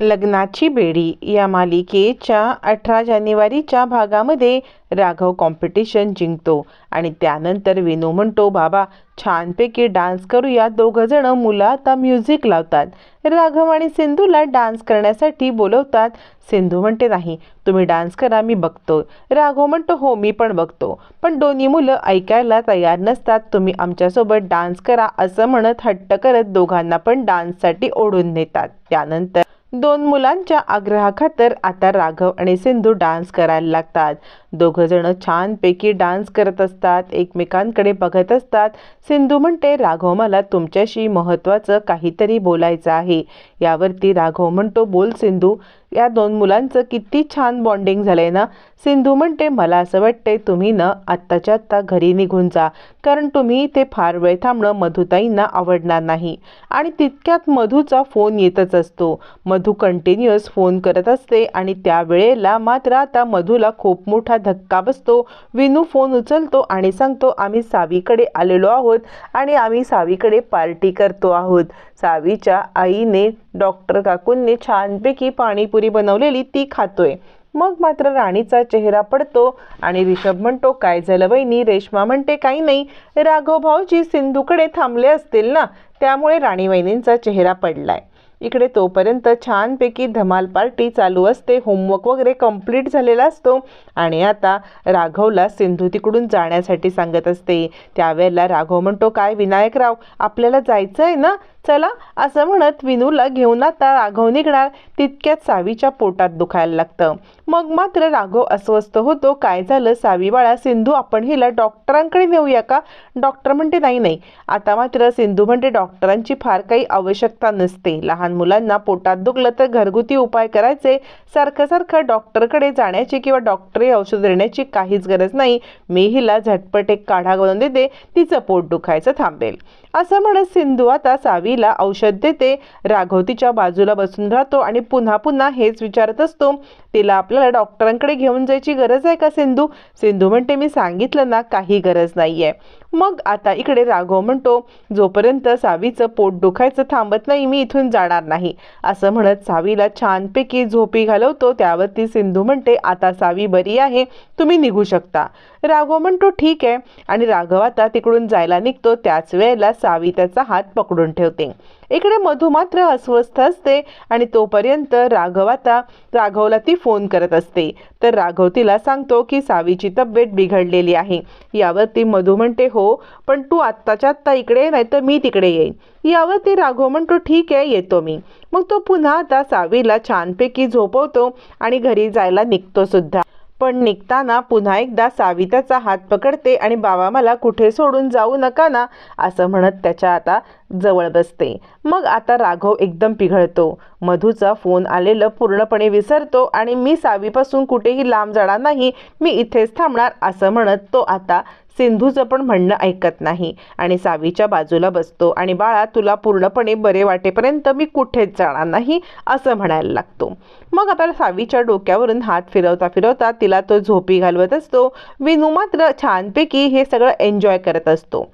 लग्नाची बेडी या मालिकेच्या अठरा जानेवारीच्या भागामध्ये राघव कॉम्पिटिशन जिंकतो. आणि त्यानंतर विनू म्हणतो बाबा छानपैकी डान्स करूया. दोघं जण मुलं आता म्युझिक लावतात. राघव आणि सिंधूला डान्स करण्यासाठी बोलवतात. सिंधू म्हणते नाही तुम्ही डान्स करा मी बघतो. राघव म्हणतो हो मी पण बघतो. पण दोन्ही मुलं ऐकायला तयार नसतात. तुम्ही आमच्यासोबत डान्स करा असं म्हणत हट्ट करत दोघांना पण डान्ससाठी ओढून नेतात. त्यानंतर दोन मुलांच्या आग्रहाखातर आता राघव आणि सिंधू डान्स करायला लागतात. दोघं जण छानपैकी डान्स करत असतात एकमेकांकडे बघत असतात. सिंधू म्हणते राघव मला तुमच्याशी महत्त्वाचं काहीतरी बोलायचं आहे. यावरती राघव म्हणतो बोल सिंधू या दोन मुलांचं किती छान बॉन्डिंग झालंय ना. सिंधू म्हणते मला असं वाटते तुम्ही ना आत्ताच्या आत्ता घरी निघून जा. कारण तुम्ही इथे फार वेळ थांबणं मधुताईंना आवडणार नाही. आणि तितक्यात मधूचा फोन येतच असतो. मधू कंटिन्युअस फोन करत असते आणि त्यावेळेला मात्र आता मधूला खूप मोठा धक्का बसतो. विनू फोन उचलतो आणि सांगतो आम्ही सावीकडे आलेलो आहोत आणि आम्ही सावीकडे पार्टी करतो आहोत. सावीच्या आईने डॉक्टर काकूंनी छानपैकी पाणीपुरी बनवलेली ती खातोय. मग मात्र राणीचा चेहरा पडतो आणि रिषभ म्हणतो काय झालं बहिणी? रेश्मा म्हणते काही नाही. राघव भाऊजी सिंधूकडे थांबले असतील ना त्यामुळे राणी वहिनींचा चेहरा पडलाय. इकडे तोपर्यंत छानपैकी धमाल पार्टी चालू असते. होमवर्क वगैरे कंप्लीट झालेला असतो आणि आता राघवला सिंधू तिकडून जाण्यासाठी सांगत असते. त्यावेळेला राघव म्हणतो काय विनायकराव आपल्याला जायचं आहे ना? चला असं म्हणत विनूला घेऊन आता राघव निघणार तितक्यात सावीच्या पोटात दुखायला लागतं. मग मात्र राघव अस्वस्थ होतो. काय झालं? सावी बाळा सिंधू आपण हिला डॉक्टरांकडे नेऊया का? डॉक्टर म्हणते नाही नाही. आता मात्र सिंधू म्हणते डॉक्टरांची फार काही आवश्यकता नसते. लहान मुलांना पोटात दुखलं तर घरगुती उपाय करायचे. सारखं सारखं डॉक्टरकडे जाण्याची किंवा डॉक्टरी औषध देण्याची काहीच गरज नाही. मी हिला झटपट एक काढा बनवून देते. तिचं पोट दुखायचं थांबेल. असं म्हणत सिंधू आता सावी तिला औषध देते. राघव तिच्या बाजूला बसून राहतो आणि पुन्हा पुन्हा हेच विचारत असतो तिला आपल्याला डॉक्टरांकडे घेऊन जायची गरज आहे का सिंधू? सिंधू म्हणते मी सांगितलं ना काही गरज नाही आहे मग आता इकडे राघव म्हणतो जोपर्यंत सावीचं पोट दुखायचं थांबत नाही मी इथून जाणार नाही. असं म्हणत सावीला छानपैकी झोपी घालवतो. त्यावरती सिंधू म्हणते आता सावी बरी आहे तुम्ही निघू शकता. राघव म्हणतो ठीक आहे. आणि राघव आता तिकडून जायला निघतो. त्याच वेळेला सावी त्याचा हात पकडून ठेवते. इकडे मधू मात्र अस्वस्थ असते आणि तोपर्यंत राघव आता राघवला ती फोन करत असते. तर राघव तिला सांगतो की सावीची तब्येत बिघडलेली आहे. यावरती मधू म्हणते हो पण तू आत्ताच्या आत्ता इकडे नाही तर मी तिकडे येईन. यावरती राघव म्हणतो ठीक आहे येतो मी. मग तो पुन्हा आता सावीला छानपैकी झोपवतो आणि घरी जायला निघतो सुद्धा. पण निघताना पुन्हा एकदा सावी त्याचा हात पकडते आणि बाबा मला कुठे सोडून जाऊ नका ना असं म्हणत त्याच्या आता जवळ बसते. मग आता राघव एकदम पिघळतो. मधूचा फोन आलेलं पूर्णपणे विसरतो आणि मी सावीपासून कुठेही लांब जाणार नाही मी इथेच थांबणार असं म्हणत तो आता सिंधूचं पण म्हणणं ऐकत नाही. आणि सावीच्या बाजूला बसतो आणि बाळा तुला पूर्णपणे बरे वाटेपर्यंत मी कुठेच जाणार नाही असं म्हणायला लागतो. मग आता सावीच्या डोक्यावरून हात फिरवता फिरवता तिला तो झोपी घालवत असतो. विनू मात्र छानपैकी हे सगळं एन्जॉय करत असतो.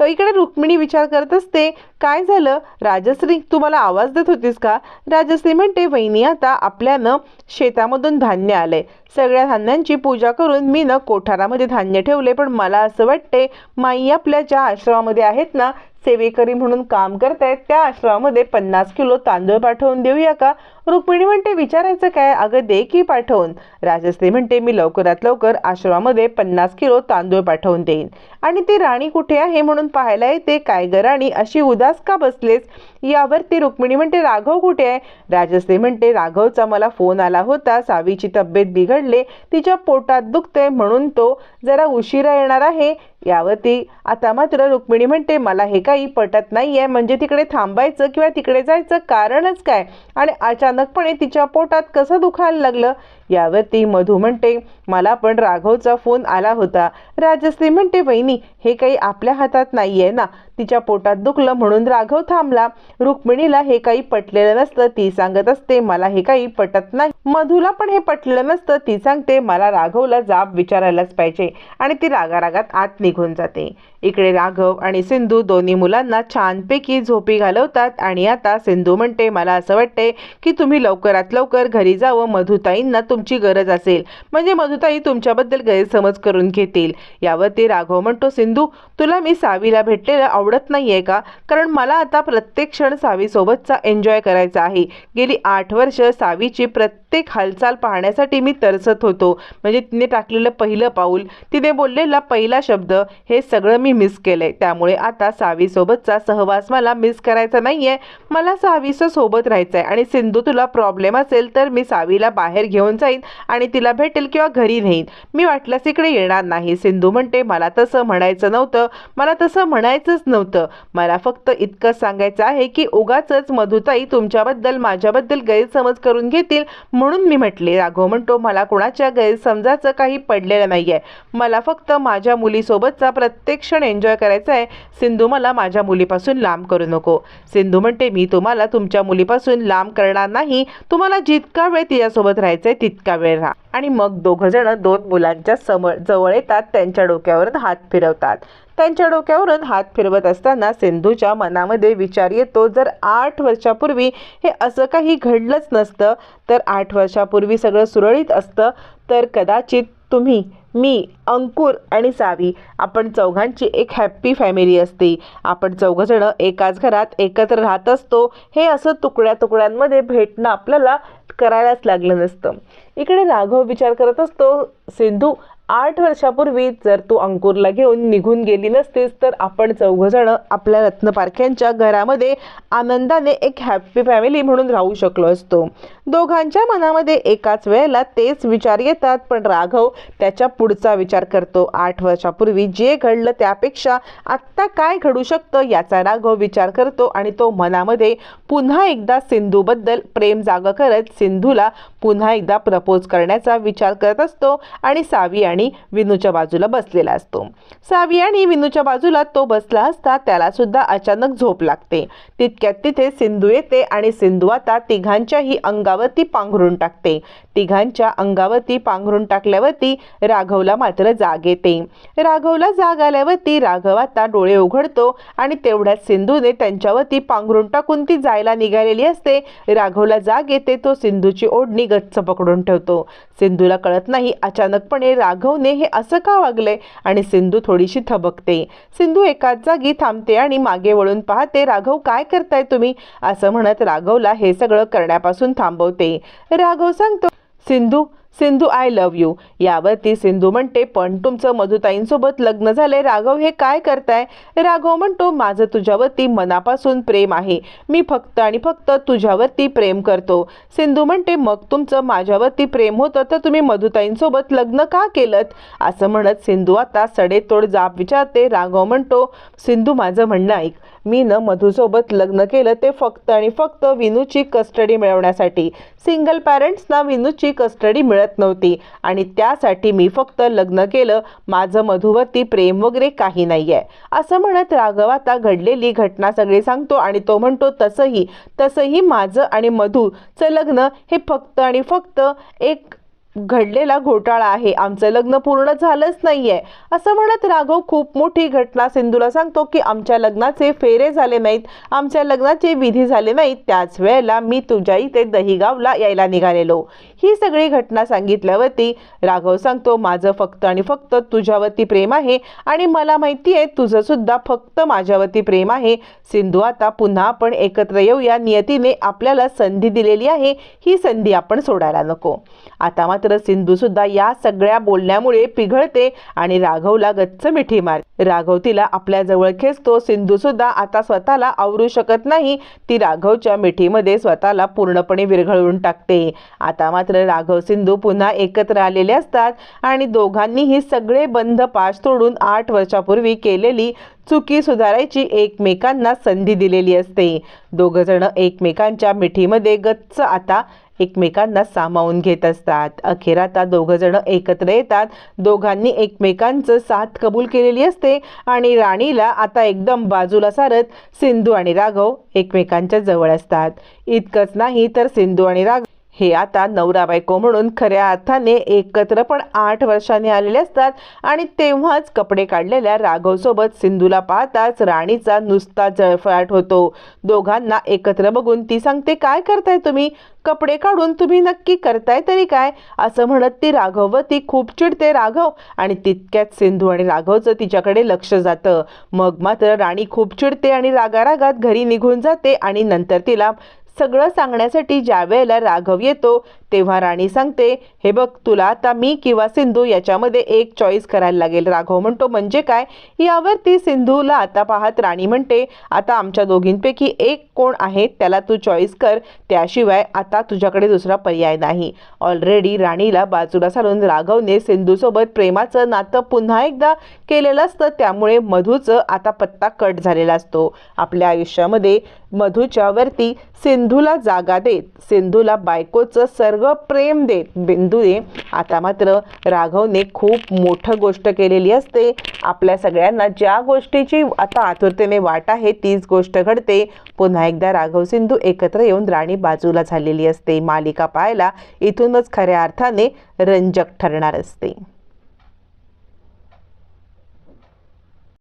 इकडे रुक्मिणी विचार करत असते काय झालं? राजश्री तू मला आवाज देत होतीस का? राजश्री म्हणते वहिनी आता आपल्यानं शेतामधून धान्य आलंय. सगळ्या धान्यांची पूजा करून मी न कोठारामध्ये धान्य ठेवले पण मला असं वाटते माई आपल्या ज्या आश्रमामध्ये आहेत ना सेवेकरी म्हणून काम करतायत त्या आश्रमामध्ये पन्नास किलो तांदूळ पाठवून देऊया का? रुक्मिणी म्हणते विचारायचं काय? अगं दे की पाठवून. राजश्री म्हणते मी लवकरात लवकर आश्रमामध्ये पन्नास किलो तांदूळ पाठवून देईन. आणि ती राणी कुठे आहे म्हणून पाहायला येते? काय ग राणी अशी उदास का बसलेस? यावर ती रुक्मिणी म्हणते राघव कुठे आहे? राजश्री म्हणते राघवचा मला फोन आला होता. सावीची तब्येत बिघडले. तिच्या पोटात दुखते म्हणून तो जरा उशिरा येणार आहे. यावरती आता मात्र रुक्मिणी म्हणते मला हे काही पटत नाही आहे म्हणजे तिकडे थांबायचं किंवा तिकडे जायचं कारणच काय? आणि अचानकपणे तिच्या पोटात कसं दुखायला लागलं? यावरती मधू म्हणते मला पण राघवचा फोन आला होता. राजश्री म्हणते वहिनी हे काही आपल्या हातात नाहीये ना. तिच्या पोटात दुखलं म्हणून राघव थांबला. रुक्मिणीला हे काही पटलेलं नसतं ती सांगत असते मला हे काही पटत नाही. मधूला पण हे पटलेलं नसतं ती सांगते मला राघवला जाब विचारायलाच पाहिजे. आणि ती रागारागात आत निघून जाते. इकडे राघव आणि सिंधू दोन्ही मुलांना छानपैकी झोपी घालवतात आणि आता सिंधू म्हणते मला असं वाटते की तुम्ही लवकरात लवकर घरी जावं मधुताईंना तुमची गरज असेल. म्हणजे मधुताई तुमच्याबद्दल गैरसमज करून घेतील. यावरती राघव म्हणतो सिंधू तुला मी सावीला भेटलेलं आवडत नाहीये का? कारण मला आता प्रत्येक क्षण सावीसोबतचा एन्जॉय करायचा आहे. गेली आठ वर्ष सावीची प्रत्येक हालचाल पाहण्यासाठी मी तरसत होतो. म्हणजे तिने टाकलेलं पहिलं पाऊल तिने बोललेला पहिला शब्द हे सगळं मी मिस केलं आहे त्यामुळे आता सावीसोबतचा सहवास मला मिस करायचा नाही आहे मला सावीचं सोबत राहायचं आहे आणि सिंधू तुला प्रॉब्लेम असेल तर मी सावीला बाहेर घेऊन जाईन आणि तिला भेटेल किंवा घरी नेईन. मी वाटल्यास इकडे येणार नाही. सिंधू म्हणते मला तसं म्हणायचं नव्हतं. मला तसं म्हणायचंच नव्हतं. मला फक्त इतकं सांगायचं आहे की उगाचच मधुताई तुमच्याबद्दल माझ्याबद्दल गैरसमज करून घेतील. म्हणून मी म्हटले राघव म्हणतो मला कोणाच्या गैरसमजाचं काही पडलेलं नाही आहे मला फक्त माझ्या मुलीसोबतचा प्रत्येक क्षण एन्जॉय करायचा आहे. सिंधू मला माझ्या मुलीपासून लांब करू नको. सिंधू म्हणते मी तुम्हाला तुमच्या मुलीपासून लांब करणार नाही. तुम्हाला जितका वेळ तिच्यासोबत राहायचं आहे तितका वेळ राहा. आणि मग दोघंजणं दोन मुलांच्या समोर जवळ येतात त्यांच्या डोक्यावर हात फिरवतात. त्यांच्या डोक्यावरून हात फिरवत असताना सिंधूच्या मनामध्ये विचार येतो जर आठ वर्षापूर्वी हे असं काही घडलंच नसतं तर आठ वर्षापूर्वी सगळं सुरळीत असतं तर कदाचित तुम्ही मी अंकुर आणि सावी आपण चौघांची एक हॅप्पी फॅमिली असते. आपण चौघंजणं एकाच घरात एकत्र राहत असतो. हे असं तुकड्या तुकड्यांमध्ये भेटणं आपल्याला करायलाच लागलं नसतं. इकडे राघव विचार करत असतो सिंधू आठ वर्षापूर्वी जर तू अंकुरला घेऊन निघून गेली नसतीस तर आपण चौघजणं आपल्या रत्नपारख्यांच्या घरामध्ये आनंदाने एक हॅप्पी फॅमिली म्हणून राहू शकलो असतो. दोघांच्या मनामध्ये एकाच वेळेला तेच विचार येतात पण राघव त्याच्या पुढचा विचार करतो. आठ वर्षापूर्वी जे घडलं त्यापेक्षा आत्ता काय घडू शकतं याचा राघव विचार करतो आणि तो मनामध्ये पुन्हा एकदा सिंधूबद्दल प्रेम जाग करत सिंधूला पुन्हा एकदा प्रपोज करण्याचा विचार करत असतो आणि सावी आणि विनूच्या बाजूला बसलेला असतो. सावी आणि विनूच्या बाजूला तो बसला असता त्याला सुद्धा अचानक झोप लागते. तितक्यात तिथे सिंधू येते आणि सिंधू आता तिघांच्याही अंगावरती पांघरून टाकते. तिघांच्या अंगावरती पांघरून टाकल्यावरती राघवला मात्र जाग येते. राघवला जाग आल्यावरती राघव आता डोळे उघडतो आणि तेवढ्यात सिंधूने त्यांच्यावरती पांघरून टाकून ती जायला निघालेली असते. राघवला जाग येते तो सिंधूची ओढणी गच्च पकडून ठेवतो. सिंधूला कळत नाही अचानकपणे राघव राघवने हे असं का वागले? आणि सिंधू थोडीशी थबकते. सिंधू एकाच जागी थांबते आणि मागे वळून पाहते राघव काय करताय तुम्ही? असं म्हणत राघवला हे सगळं करण्यापासून थांबवते. राघव सांगतो Sindhu Sindhu I love you यावरती सिंधू म्हणते पण तुमचं मधुताईंसोबत लग्न झाले राघव हे काय करताय? राघव म्हणतो माझं तुझ्यावरती मनापासून प्रेम आहे. मी फक्त आणि फक्त तुझ्यावरती प्रेम करतो. सिंधू म्हणते मग तुमचं माझ्यावरती प्रेम होतं तर तुम्ही मधुताईंसोबत लग्न का केलं असं म्हणत सिंधू आता सडेतोड जाब विचारते. राघव म्हणतो सिंधू माझं म्हणणं ऐक. मी न मधूसोबत लग्न केलं ते फक्त आणि फक्त विनूची कस्टडी मिळवण्यासाठी. सिंगल पॅरेंट्सना विनूची कस्टडी मिळत नव्हती आणि त्यासाठी मी फक्त लग्न केलं. माझं मधुवरती प्रेम वगैरे काही नाही आहे असं म्हणत राघव आता घडलेली घटना सगळी सांगतो आणि तो म्हणतो तसंही तसंही माझं आणि मधूचं लग्न हे फक्त आणि फक्त एक घडलेला घोटाळा आहे. आमचं लग्न पूर्ण झालंच नाहीये. असं म्हणत राघव खूप मोठी घटना सिंधूला सांगतो की आमच्या लग्नाचे फेरे झाले नाहीत. आमच्या लग्नाचे विधी झाले नाहीत. त्याच वेळेला मी तुझ्या इथे दहीगावला यायला निघालेलो. ही सगळी घटना सांगितल्यावरती राघव सांगतो माझं फक्त आणि फक्त तुझ्यावरती प्रेम आहे आणि मला माहिती आहे तुझं सुद्धा फक्त माझ्यावरती प्रेम आहे. सिंधू आता पुन्हा आपण एकत्र येऊया. नियतीने आपल्याला संधी दिलेली आहे. ही संधी आपण सोडायला नको. आता मात्र सिंधू सुद्धा या सगळ्या बोलण्यामुळे पिघळते आणि राघवला गच्च मिठी मार. राघव तिला आपल्या जवळ खेचतो. सिंधू सुद्धा आता स्वतःला आवरू शकत नाही. ती राघवच्या मिठीमध्ये स्वतःला पूर्णपणे विरघळवून टाकते. आता मात्र राघव सिंधू पुन्हा एकत्र आलेले असतात आणि दोघांनीही सगळे बंध पाश तोडून आठ वर्षापूर्वी केलेली चुकी सुधारायची एकमेकांना संधी दिलेली असते. दोघंजणं एकमेकांच्या मिठीमध्ये गच्च आता एकमेकांना सामावून घेत असतात. अखेर आता दोघंजणं एकत्र येतात. दोघांनी एकमेकांचं साथ कबूल केलेली असते आणि राणीला आता एकदम बाजूला सारत सिंधू आणि राघव एकमेकांच्या जवळ असतात. इतकंच नाही तर सिंधू आणि राघव हे आता नवरा बायको म्हणून खऱ्या अर्थाने एकत्र पण आठ वर्षांनी आलेले असतात आणि तेव्हाच कपडे काढलेल्या राघवसोबत सिंधूला पाहताच राणीचा नुसता जळफळाट होतो. दोघांना एकत्र बघून ती सांगते काय करताय तुम्ही? कपडे काढून तुम्ही नक्की करताय तरी काय? असं म्हणत ती राघववती खूप चिडते राघव आणि तितक्यात सिंधू आणि राघवचं तिच्याकडे लक्ष जातं. मग मात्र राणी खूप चिडते आणि रागारागात घरी निघून जाते आणि नंतर तिला सगळं सांगण्यासाठी ज्या वेळेला राघव येतो तेव्हा राणी सांगते हे बघ तुला आता मी किंवा सिंधू याच्यामध्ये एक चॉईस करायला लागेल. राघव म्हणतो म्हणजे काय? यावरती सिंधूला आता पाहत राणी म्हणते आता आमच्या दोघींपैकी एक कोण आहे त्याला तू चॉईस कर. त्याशिवाय आता तुझ्याकडे दुसरा पर्याय नाही. ऑलरेडी राणीला बाजूला सारून राघवने सिंधूसोबत प्रेमाचं नातं पुन्हा एकदा केलेलं असतं. त्यामुळे मधूचं आता पत्ता कट झालेला असतो. आपल्या आयुष्यामध्ये मधूच्यावरती सिंधूला जागा देत सिंधूला बायकोचं सर्व प्रेम देत बिंदूने आता मात्र राघवने खूप मोठं गोष्ट केलेली असते. आपल्या सगळ्यांना ज्या गोष्टीची आता आतुरतेने वाट आहे तीच गोष्ट घडते. पुन्हा एकदा राघव सिंधू एकत्र येऊन राणी बाजूला झालेली असते. मालिका पाहायला इथूनच खऱ्या अर्थाने रंजक ठरणार असते.